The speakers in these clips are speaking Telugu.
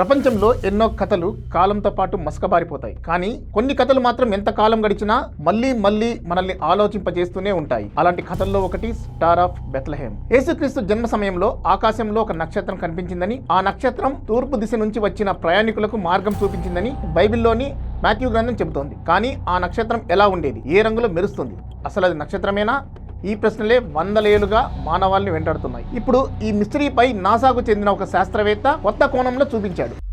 ప్రపంచంలో ఎన్నో కథలు కాలంతో పాటు మసకబారిపోతాయి. కానీ కొన్ని కథలు మాత్రం ఎంత కాలం గడిచినా మళ్ళీ మళ్ళీ మనల్ని ఆలోచింపజేస్తూనే ఉంటాయి. అలాంటి కథల్లో ఒకటి స్టార్ ఆఫ్ బెత్లహేమ్ యేసుక్రీస్తు జన్మ సమయంలో ఆకాశంలో ఒక నక్షత్రం కనిపించిందని ఆ నక్షత్రం తూర్పు దిశ నుంచి వచ్చిన ప్రయాణికులకు మార్గం చూపించిందని బైబిల్లోని మాథ్యూ గ్రంథం చెబుతోంది. కానీ ఆ నక్షత్రం ఎలా ఉండేది? ఏ రంగులో మెరుస్తుంది? అసలు అది నక్షత్రమేనా? ఈ ప్రశ్నలే వందలేలుగా మానవాళ్ళని వెంటాడుతున్నాయి. ఇప్పుడు ఈ మిస్టరీపై నాసాకు చెందిన ఒక శాస్త్రవేత్త కొత్త కోణంలో చూపించాడు.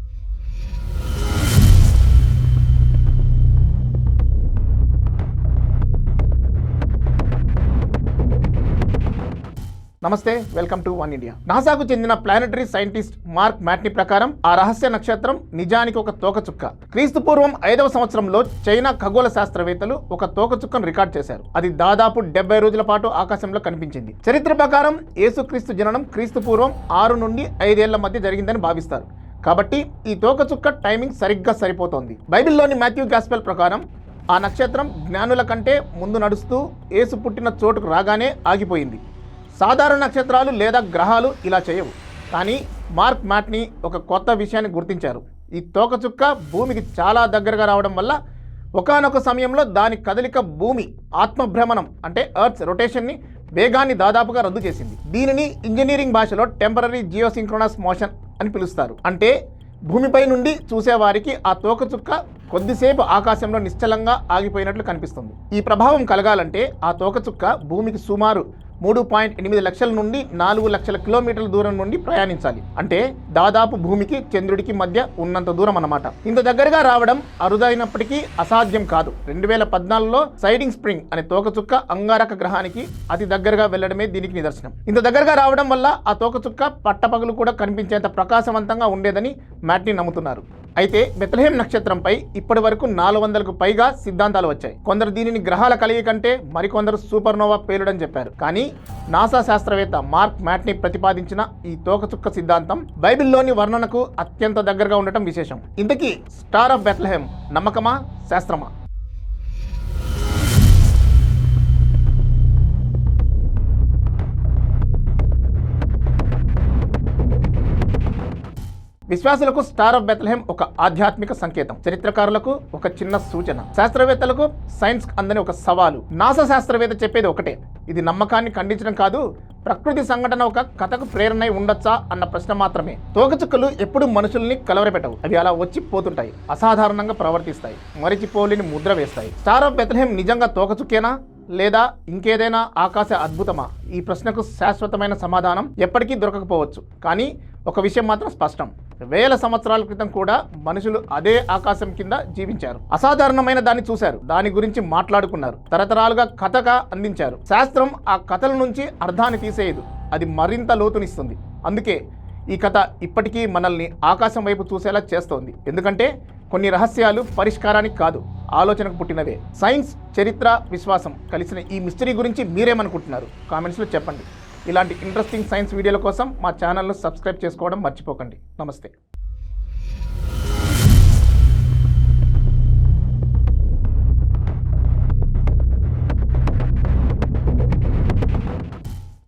నమస్తే వెల్కమ్ టు వన్ ఇండియా. నాసాకు చెందిన ప్లానటరీ సైంటిస్ట్ మార్క్ మ్యాట్ని ప్రకారం ఆ రహస్య నక్షత్రం నిజానికి ఒక తోకచుక్క క్రీస్తు పూర్వం ఐదవ సంవత్సరంలో చైనా ఖగోళ శాస్త్రవేత్తలు ఒక తోకచుక్కను రికార్డ్ చేశారు. అది దాదాపు డెబ్బై రోజుల పాటు ఆకాశంలో కనిపించింది. చరిత్ర ప్రకారం యేసుక్రీస్తు జననం క్రీస్తు పూర్వం ఆరు నుండి ఐదేళ్ళ మధ్య జరిగిందని భావిస్తారు. కాబట్టి ఈ తోకచుక్క టైమింగ్ సరిగ్గా సరిపోతోంది. బైబిల్లోని మాథ్యూ గాస్పెల్ ప్రకారం ఆ నక్షత్రం జ్ఞానుల కంటే ముందు నడుస్తూ ఏసు పుట్టిన చోటుకు రాగానే ఆగిపోయింది. సాధారణ నక్షత్రాలు లేదా గ్రహాలు ఇలా చేయవు. కానీ మార్క్ మ్యాట్ని ఒక కొత్త విషయాన్ని గుర్తించారు. ఈ తోకచుక్క భూమికి చాలా దగ్గరగా రావడం వల్ల ఒకానొక సమయంలో దాని కదలిక భూమి ఆత్మభ్రమణం అంటే ఎర్త్స్ రొటేషన్ని వేగాన్ని దాదాపుగా రద్దు చేసింది. దీనిని ఇంజనీరింగ్ భాషలో టెంపరీ జియోసింక్రోనస్ మోషన్ అని పిలుస్తారు. అంటే భూమిపై నుండి చూసేవారికి ఆ తోకచుక్క కొద్దిసేపు ఆకాశంలో నిశ్చలంగా ఆగిపోయినట్లు కనిపిస్తుంది. ఈ ప్రభావం కలగాలంటే ఆ తోకచుక్క భూమికి సుమారు మూడు పాయింట్ ఎనిమిది లక్షల నుండి నాలుగు లక్షల కిలోమీటర్ల దూరం నుండి ప్రయాణించాలి. అంటే దాదాపు భూమికి చంద్రుడికి మధ్య ఉన్నంత దూరం అన్నమాట. ఇంత దగ్గరగా రావడం అరుదైనప్పటికీ అసాధ్యం కాదు. రెండు వేల పద్నాలుగులో సైడింగ్ స్ప్రింగ్ అనే తోకచుక్క అంగారక గ్రహానికి అతి దగ్గరగా వెళ్ళడమే దీనికి నిదర్శనం. ఇంత దగ్గరగా రావడం వల్ల ఆ తోకచుక్క పట్టపగలు కూడా కనిపించేంత ప్రకాశవంతంగా ఉండేదని మ్యాట్ని నమ్ముతున్నారు. అయితే బెత్లహేం నక్షత్రంపై ఇప్పటి వరకు నాలుగు వందలకు పైగా సిద్ధాంతాలు వచ్చాయి. కొందరు దీనిని గ్రహాల కలిగి కంటే మరికొందరు సూపర్నోవా పేలుడని చెప్పారు. కానీ నాసా శాస్త్రవేత్త మార్క్ మ్యాట్ని ప్రతిపాదించిన ఈ తోకచుక్క సిద్ధాంతం బైబిల్లోని వర్ణనకు అత్యంత దగ్గరగా ఉండటం విశేషం. ఇంతకీ స్టార్ ఆఫ్ బెత్లహేం నమ్మకమా? శాస్త్రమా? విశ్వాసులకు స్టార్ ఆఫ్ బెత్లహేమ్ ఒక ఆధ్యాత్మిక సంకేతం. చరిత్రకారులకు ఒక చిన్న సూచన. శాస్త్రవేత్తలకు సైన్స్ అందని ఒక సవాలు. నాసా శాస్త్రవేత్త చెప్పేది ఒకటే. ఇది నమ్మకాన్ని ఖండించడం కాదు ప్రకృతి సంఘటన ఒక కథకు ప్రేరణ ఉండొచ్చా అన్న ప్రశ్న మాత్రమే. తోకచుక్కలు ఎప్పుడు మనుషుల్ని కలవరపెట్టవు. అవి అలా వచ్చి పోతుంటాయి. అసాధారణంగా ప్రవర్తిస్తాయి. మరిచిపోలేని ముద్ర వేస్తాయి. స్టార్ ఆఫ్ బెత్లహేమ్ నిజంగా తోకచుక్కేనా? లేదా ఇంకేదైనా ఆకాశ అద్భుతమా? ఈ ప్రశ్నకు శాశ్వతమైన సమాధానం ఎప్పటికీ దొరకకపోవచ్చు. కానీ ఒక విషయం మాత్రం స్పష్టం. వేల సంవత్సరాల క్రితం కూడా మనుషులు అదే ఆకాశం కింద జీవించారు. అసాధారణమైన దాన్ని చూశారు. దాని గురించి మాట్లాడుకున్నారు. తరతరాలుగా కథగా అందించారు. శాస్త్రం ఆ కథల నుంచి అర్థాన్ని తీసేయదు. అది మరింత లోతునిస్తుంది. అందుకే ఈ కథ ఇప్పటికీ మనల్ని ఆకాశం వైపు చూసేలా చేస్తోంది. ఎందుకంటే కొన్ని రహస్యాలు పరిష్కారానికి కాదు. ఆలోచనకు పుట్టినవే. సైన్స్ చరిత్ర విశ్వాసం కలిసిన ఈ మిస్టరీ గురించి మీరేమనుకుంటున్నారు? కామెంట్స్లో చెప్పండి. ఇలాంటి ఇంట్రెస్టింగ్ సైన్స్ వీడియోల కోసం మా ఛానల్ను సబ్స్క్రైబ్ చేసుకోవడం మర్చిపోకండి. నమస్తే.